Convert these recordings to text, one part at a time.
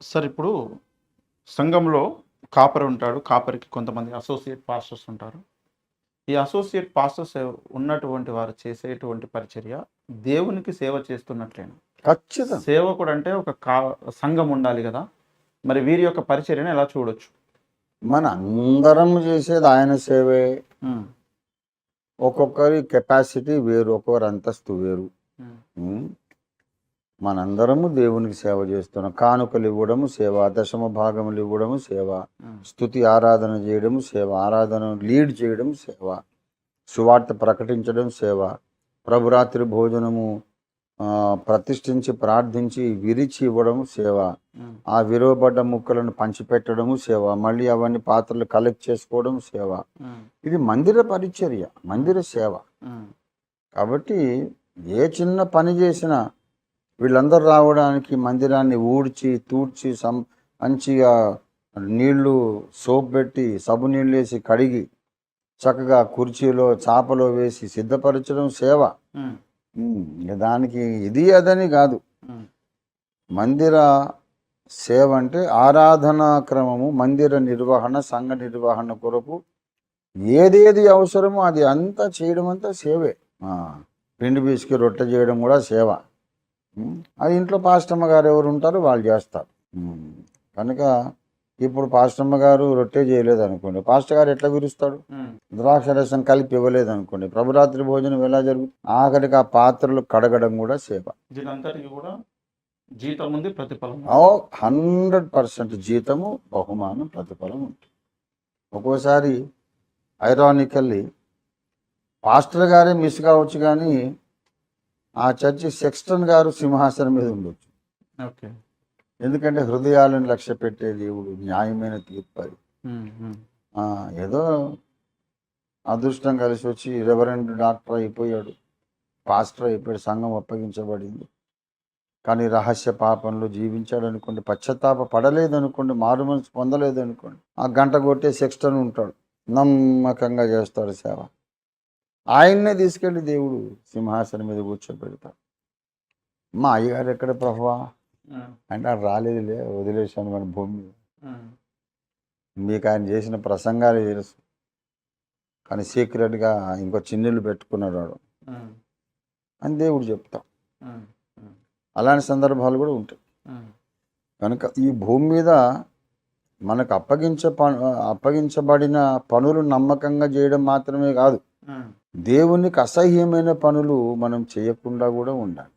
Sir ఇప్పుడు సంఘంలో copper ఉంటాడు. కాపర్కి కొంతమంది అసోసియేట్ పాస్టర్స్ ఉంటారు. ఈ అసోసియేట్ పాస్టర్స్ ఉన్నటువంటి వారు చేసేటువంటి పరిచర్య దేవునికి సేవ చేస్తున్నట్లేను. ఖచ్చితంగా. సేవకుడు అంటే ఒక కా సంఘం ఉండాలి కదా. మరి వీరి యొక్క పరిచర్యను ఎలా చూడొచ్చు? మన అందరం చేసేది ఆయన సేవే. ఒక్కొక్కరి కెపాసిటీ వేరు ఒక్కొక్కరి అంతస్తు వేరు? మనందరము దేవునికి సేవ చేస్తున్నాం. కానుకలు ఇవ్వడము సేవ దశమ భాగములు ఇవ్వడము సేవ స్థుతి ఆరాధన చేయడము సేవ ఆరాధన లీడ్ చేయడం సేవ సువార్త ప్రకటించడం సేవ ప్రభురాత్రి భోజనము ప్రతిష్ఠించి ప్రార్థించి విరిచి ఇవ్వడం సేవ ఆ. విలువబడ్డ ముక్కలను పంచిపెట్టడము సేవ మళ్ళీ అవన్నీ పాత్రలు కలెక్ట్ చేసుకోవడం సేవ. ఇది మందిర పరిచర్య మందిర సేవ. కాబట్టి ఏ చిన్న పని చేసినా వీళ్ళందరూ రావడానికి మందిరాన్ని ఊడ్చి తూడ్చి సం మంచిగా నీళ్ళు సోప్ పెట్టి సబ్బు నీళ్ళు వేసి కడిగి చక్కగా కుర్చీలో చాపలో వేసి సిద్ధపరచడం సేవ. దానికి ఇది అదని కాదు. మందిర సేవ అంటే ఆరాధనా క్రమము మందిర నిర్వహణ సంఘ నిర్వహణ కొరకు ఏదేది అవసరమో అది అంతా చేయడం అంతా సేవే. పిండి పిసికి రొట్టె చేయడం కూడా సేవ. అది ఇంట్లో పాస్టమ్మ గారు ఎవరు ఉంటారో వాళ్ళు చేస్తారు. కనుక ఇప్పుడు పాస్టమ్మ గారు రొట్టె చేయలేదు అనుకోండి పాస్టర్ గారు ఎట్లా విరుస్తాడు ద్రాక్ష రసం కలిపి ఇవ్వలేదు అనుకోండి ప్రభురాత్రి భోజనం ఎలా జరుగుతుంది? ఆఖరికి ఆ పాత్రలు కడగడం కూడా సేవ. కూడా జీతం ఉంది ప్రతిఫలం ఉంది. హండ్రెడ్ పర్సెంట్ జీతము బహుమానం ప్రతిఫలం ఉంటుంది. ఒక్కోసారి ఐరానికల్లీ పాస్టర్ గారే మిస్ కావచ్చు కానీ ఆ చర్చి సెక్స్టన్ గారు సింహాసనం మీద ఉండొచ్చు. ఓకే. ఎందుకంటే హృదయాలను లక్ష్య పెట్టే దేవుడు న్యాయమైన తీర్పు అది. ఏదో అదృష్టం కలిసి వచ్చి రెవరెండ్ డాక్టర్ అయిపోయాడు. పాస్టర్ అయిపోయాడు సంఘం అప్పగించబడింది. కానీ రహస్య పాపంలో జీవించాడు అనుకోండి పశ్చాత్తాప పడలేదు అనుకోండి మారు మనసు పొందలేదు అనుకోండి ఆ గంట కొట్టే సెక్స్టన్ ఉంటాడు. నమ్మకంగా చేస్తాడు సేవ. ఆయన్నే తీసుకెళ్ళి దేవుడు సింహాసనం మీద కూర్చోబెడతాడు. మా అయ్యగారు ఎక్కడ ప్రభువా ఉమ్, అంటే ఆయన రాలేదులే వదిలేశాను మన భూమి మీద. మీకు ఆయన చేసిన ప్రసంగాలు తెలుసు. కానీ సీక్రెట్గా ఇంకో చిన్నిళ్ళు పెట్టుకున్నాడు వాడు. అని దేవుడు చెప్తాం. అలాంటి సందర్భాలు కూడా ఉంటాయి. కనుక ఈ భూమి మీద మనకు అప్పగించ అప్పగించబడిన పనులు నమ్మకంగా చేయడం మాత్రమే కాదు. దేవునికి అసహ్యమైన పనులు మనం చేయకుండా కూడా ఉండాలి.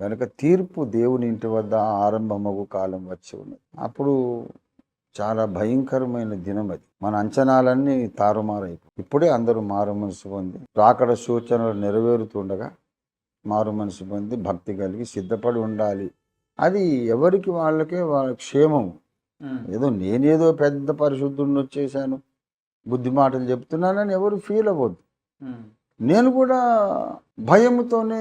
కనుక తీర్పు దేవుని ఇంటి వద్ద ఆరంభమగు కాలం వచ్చి ఉన్నది. అప్పుడు చాలా భయంకరమైన దినం అది. మన అంచనాలన్నీ తారుమారైపోయి. ఇప్పుడే అందరూ మారు మనసు పొంది రాకడ సూచనలు నెరవేరుతుండగా మారు మనసు పొంది భక్తి కలిగి సిద్ధపడి ఉండాలి. అది ఎవరికి వాళ్ళకే వాళ్ళ క్షేమం ఏదో నేనేదో పెద్ద పరిశుద్ధుడిని వచ్చేసాను బుద్ధి మాటలు చెప్తున్నానని ఎవరు ఫీల్ అవ్వద్దు. నేను కూడా భయముతోనే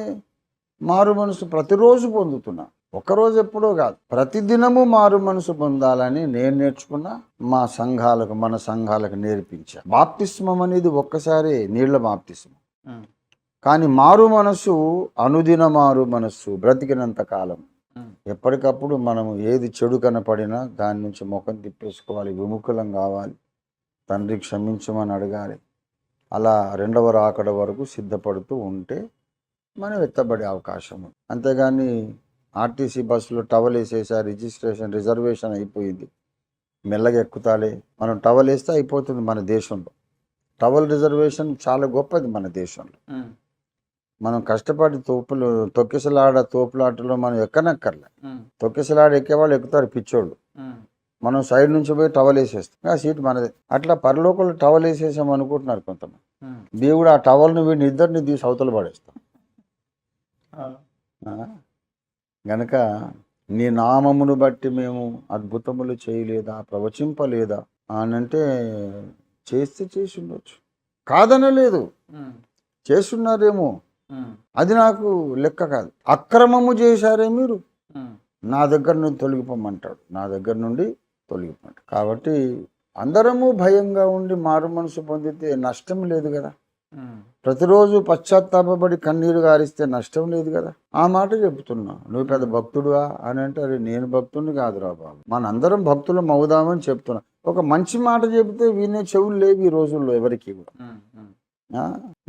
మారు మనసు ప్రతిరోజు పొందుతున్నా. ఒకరోజు ఎప్పుడో కాదు. ప్రతిదినము మారు మనసు పొందాలని నేను నేర్చుకున్నా మా సంఘాలకు మన సంఘాలకు నేర్పించా. బాప్తిస్మం అనేది ఒక్కసారి నీళ్ళ బాప్తిస్మం. ఉమ్, కానీ మారు మనసు అనుదిన మారు మనస్సు బ్రతికినంత కాలం. ఉమ్, ఎప్పటికప్పుడు మనం ఏది చెడు కనపడినా దాని నుంచి ముఖం తిప్పేసుకోవాలి విముఖులం కావాలి. తండ్రి క్షమించమని అడగాలి. అలా రెండవ రాకడ వరకు సిద్ధపడుతూ ఉంటే మనం ఎత్తబడే అవకాశం ఉంది. అంతేగాని ఆర్టీసీ బస్సులో టవల్ వేసేసా రిజిస్ట్రేషన్ రిజర్వేషన్ అయిపోయింది. మెల్లగా ఎక్కుతాలే. మనం టవల్ వేస్తే అయిపోతుంది మన దేశంలో. టవల్ రిజర్వేషన్ చాలా గొప్పది మన దేశంలో. మనం కష్టపడి తోపులు తొక్కిసలాడ తోపులాటలో మనం ఎక్కనక్కర్లే. తొక్కిసలాడ ఎక్కేవాళ్ళు ఎక్కుతారు పిచ్చోళ్ళు. మనం సైడ్ నుంచి పోయి టవల్ వేసేస్తాం. ఆ సీట్ మనదే. అట్లా పరలోకలు టవల్ వేసేసాం అనుకుంటున్నారు కొంతమంది. దేవుడు ఆ టవల్ని వీడిని ఇద్దరిని తీసి అవతల పడేస్తాం? గనక నీ నామమును బట్టి మేము అద్భుతములు చేయలేదా ప్రవచింపలేదా అని అంటే చేస్తే చేసి ఉండొచ్చు. కాదనలేదు చేస్తున్నారేమో. అది నాకు లెక్క కాదు. అక్రమము చేశారే మీరు. నా దగ్గర నుండి తొలగిపోమంటాడు. నా దగ్గర నుండి తొలగిపోమంటాడు కాబట్టి అందరము భయంగా ఉండి మారు మనసు పొందితే నష్టం లేదు కదా. ప్రతిరోజు పశ్చాత్తాపడి కన్నీరు గారిస్తే నష్టం లేదు కదా. ఆ మాట చెప్తున్నా నువ్వు పెద్ద భక్తుడువా అని అంటే అరే నేను భక్తుడిని కాదురా బాబు. మనందరం భక్తులం అవుదామని చెప్తున్నా. ఒక మంచి మాట చెబితే వినే చెవులు లేవు ఈ రోజుల్లో ఎవరికి కూడా?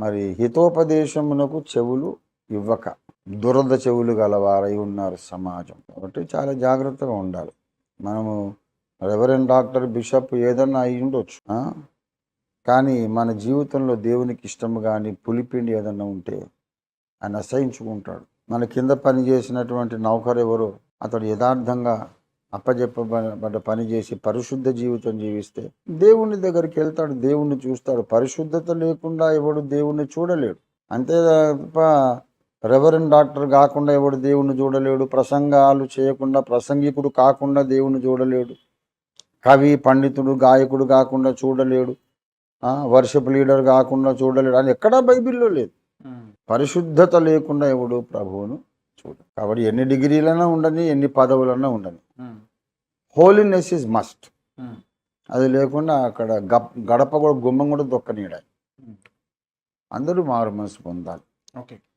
మరి హితోపదేశమునకు చెవులు ఇవ్వక దురద చెవులు గలవారై ఉన్నారు సమాజం. కాబట్టి చాలా జాగ్రత్తగా ఉండాలి. మనము రెవరెండ్ డాక్టర్ బిషప్ ఏదన్నా అయి ఉండొచ్చు కానీ మన జీవితంలో దేవునికి ఇష్టం కానీ పులిపిండి ఏదన్నా ఉంటే ఆయన అసహించుకుంటాడు. మన కింద పని చేసినటువంటి నౌకరు ఎవరో అతడు యథార్థంగా అప్పజెప్పబడ్డ పని చేసి పరిశుద్ధ జీవితం జీవిస్తే దేవుని దగ్గరికి వెళ్తాడు దేవుణ్ణి చూస్తాడు. పరిశుద్ధత లేకుండా ఎవడు దేవుణ్ణి చూడలేడు. అంతే తప్ప రెవరెండ్ డాక్టర్ కాకుండా ఎవడు దేవుణ్ణి చూడలేడు ప్రసంగాలు చేయకుండా ప్రసంగికుడు కాకుండా దేవుణ్ణి చూడలేడు. కవి పండితుడు గాయకుడు కాకుండా చూడలేడు. వర్షప్ లీడర్ కాకుండా చూడలేడు. అని ఎక్కడా బైబిల్లో లేదు. పరిశుద్ధత లేకుండా ఎవడు ప్రభువును చూడ కాబట్టి ఎన్ని డిగ్రీలైనా ఉండని ఎన్ని పదవులన్నా ఉండని. హోలీనెస్ ఇస్ మస్ట్ అది లేకుండా అక్కడ గడప కూడా గుమ్మం కూడా దొక్కనీడాలి. అందరూ మారు మనసు పొందాలి. ఓకే.